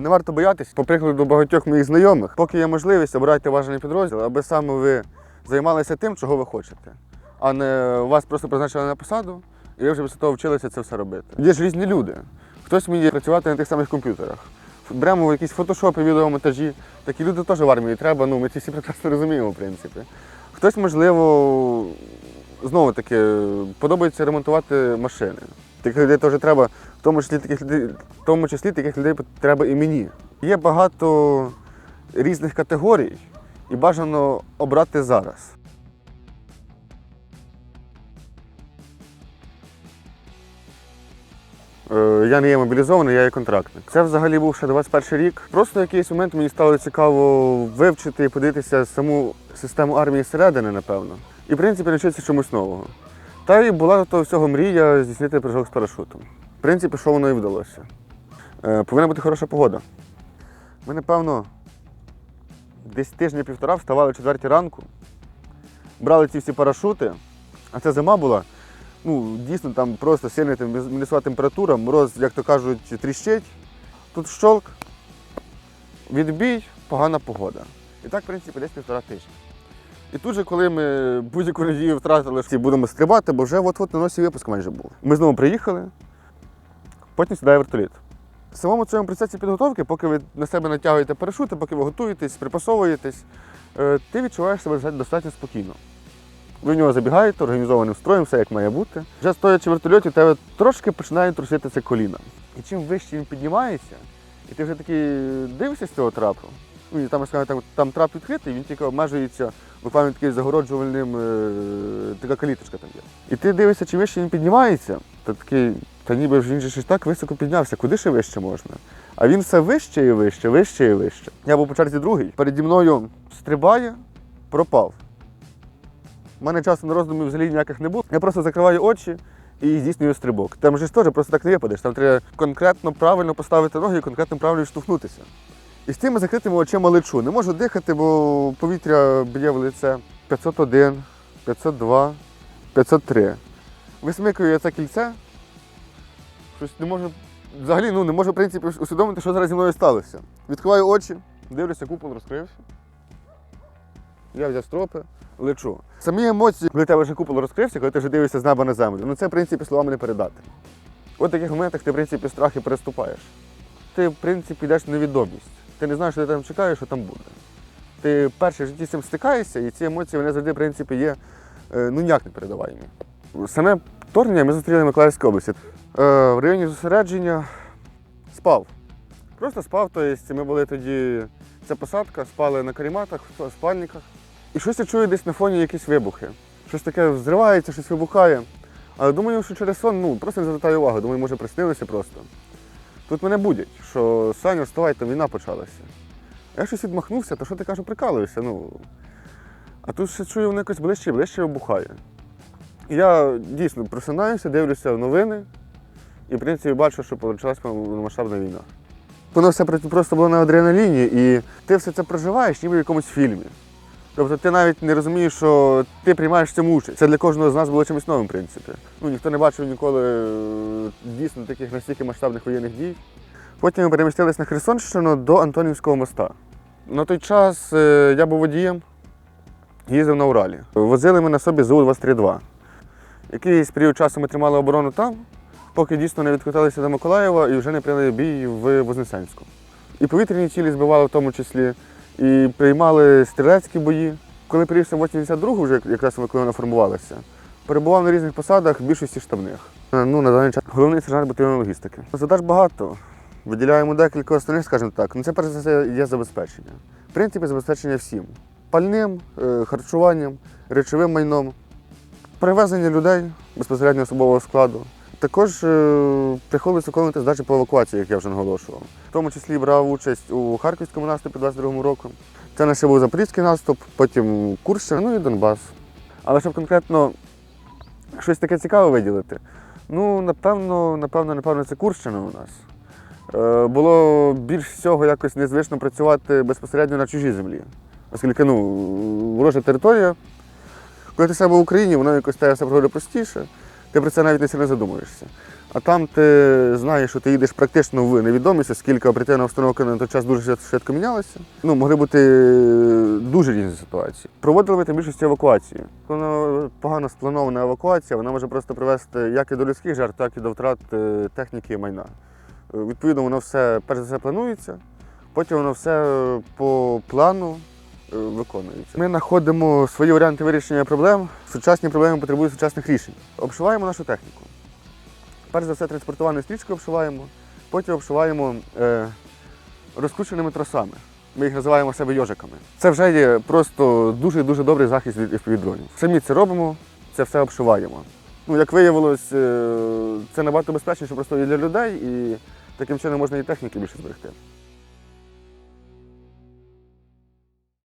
Не варто боятися, по прикладу багатьох моїх знайомих, поки є можливість, обирайте бажаний підрозділ, аби саме ви займалися тим, чого ви хочете, а не вас просто призначили на посаду, і ви вже після того вчилися це все робити. Є ж різні люди. Хтось вміє працювати на тих самих комп'ютерах. Беремо якісь фотошопи, відеомонтажі. Такі люди теж в армії треба, ну ми ці всі прекрасно розуміємо, в принципі. Хтось, можливо, знову таки, подобається ремонтувати машини. Таких людей теж треба, в тому числі таких людей, в тому числі таких людей треба і мені. Є багато різних категорій, і бажано обрати зараз. Е, Я не є мобілізований, я є контрактник. Це взагалі був ще 21 рік. Просто в якийсь момент мені стало цікаво вивчити і подивитися саму систему армії зсередини, напевно. І, в принципі, навчитися чомусь нового. Та й була до всього мрія здійснити прыжок з парашутом. В принципі, що воно і вдалося. Е, повинна бути хороша погода. Ми, напевно, десь тижня-півтора вставали о 4 ранку, брали ці всі парашути, а це зима була. Ну, дійсно, там просто сильна мінусова температура, мороз, як то кажуть, тріщить. Тут щолк, відбій, погана погода. І так, в принципі, десь півтора тижня. І тут же, коли ми будь-яку надію втратили, що будемо стрибати, бо вже от-от на носі випуск майже був. Ми знову приїхали, потім сідає вертоліт. В самому цьому процесі підготовки, поки ви на себе натягуєте парашути, поки ви готуєтесь, припасовуєтесь, е, ти відчуваєш себе достатньо спокійно. Ви в нього забігаєте організованим строєм, все як має бути. Вже стоячи в вертольоті, тебе трошки починає труситися коліна. І чим вище він піднімається, і ти вже такий дивишся з цього трапу. Там, там трап відкритий, він тільки обмежується буквально таким загороджувальним, е, така каліточка там є. І ти дивишся, чим вище він піднімається, то такий, та ніби він же ж так високо піднявся, куди ще вище можна? А він все вище і вище, вище і вище. Я був по черзі другий, переді мною стрибає, пропав. У мене часу на роздумів взагалі ніяких не було. Я просто закриваю очі і здійснюю стрибок. Там же ж теж просто так не випадеш. Там треба конкретно правильно поставити ноги і конкретно правильно відштовхнутися. І з цими закритими очима лечу. Не можу дихати, бо повітря б'є в лице 501, 502, 503. Висмикую я це кільце. Щось не можу. Взагалі ну, не можу в принципі усвідомити, що зараз зі мною сталося. Відкриваю очі, дивлюся, купол розкрився. Я взяв стропи, лечу. Самі емоції, коли тебе вже купол розкрився, коли ти вже дивишся з неба на землю, ну це в принципі словами не передати. От таких моментах ти в принципі страхи переступаєш. Ти в принципі йдеш в невідомість. Ти не знаєш, що ти там чекаєш, що там буде. Ти перший в житті з цим стикаєшся, і ці емоції вони завжди в принципі є е, ну ніяк не передаваємо. Саме вторгнення ми зустріли в Миколаївській області. Е, в районі зосередження спав. Просто спав, тобто ми були тоді, це посадка, спали на каріматах, в спальниках. І щось я чую десь на фоні якісь вибухи. Щось таке взривається, щось вибухає. Але думаю, що через сон ну, просто не звертаю увагу. Думаю, може приснилося просто. Тут мене будять, що Саня, вставай, там війна почалася. Я щось відмахнувся, то що ти кажу, прикалуюся. Ну. А тут ще чую, воно якось ближче ближче вибухає. Я дійсно просинаюся, дивлюся новини і, в принципі, бачу, що почалася повномасштабна війна. Воно все просто було на адреналіні, і ти все це проживаєш, ніби в якомусь фільмі. Тобто ти навіть не розумієш, що ти приймаєш цьому участь. Це для кожного з нас було чимось новим, в принципі. Ну, ніхто не бачив ніколи е, дійсно таких настільки масштабних воєнних дій. Потім ми перемістились на Херсонщину до Антонівського моста. На той час е, я був водієм, їздив на Уралі. Возили ми на собі ЗУ-232. Якийсь період часу ми тримали оборону там, поки дійсно не відкотилися до Миколаєва і вже не прийняли бій в Вознесенську. І повітряні цілі збивали в тому числі, і приймали стрілецькі бої. Коли приїхав в 82-го, вже якраз коли вона формувалася, перебував на різних посадах, в більшості штабних. Е, Ну, на даний час головний сержант батальйону логістики. Задач багато. Виділяємо декілька основних, скажімо так. Ну, це перш за все є забезпечення. В принципі, забезпечення всім: пальним, е, харчуванням, речовим майном, перевезення людей безпосередньо особового складу. Також е, приходилось виконувати здачі по евакуації, як я вже наголошував. В тому числі брав участь у Харківському наступі 22-му року. Це наш був Запорізький наступ, потім Курщина, ну і Донбас. Але щоб конкретно щось таке цікаве виділити, ну, напевно, напевно, напевно, це Курщина у нас. Е, було більш всього якось незвично працювати безпосередньо на чужій землі, оскільки ну, ворожа територія. Коли ти себе в Україні, воно якось стає все проходить простіше, ти про це навіть не сильно задумуєшся. А там ти знаєш, що ти їдеш практично в невідомість, оскільки оперативна обстановка на той час дуже швидко мінялася. Ну, могли бути дуже різні ситуації. Проводили ми там більшості евакуації. Коли погано спланована евакуація, вона може просто привести як і до людських жертв, так і до втрат е, техніки і майна. Е, Відповідно, воно все перш за все планується, потім воно все е, по плану е, виконується. Ми знаходимо свої варіанти вирішення проблем. Сучасні проблеми потребують сучасних рішень. Обшиваємо нашу техніку. Перш за все, транспортувальною стрічкою обшиваємо, потім обшиваємо е, розкрученими тросами. Ми їх називаємо себе йожиками. Це вже є просто дуже-дуже добрий захист від FPV-дронів. Самі це робимо, це все обшиваємо. Ну, як виявилось, е, це набагато безпечніше просто і для людей, і таким чином можна і техніки більше зберегти.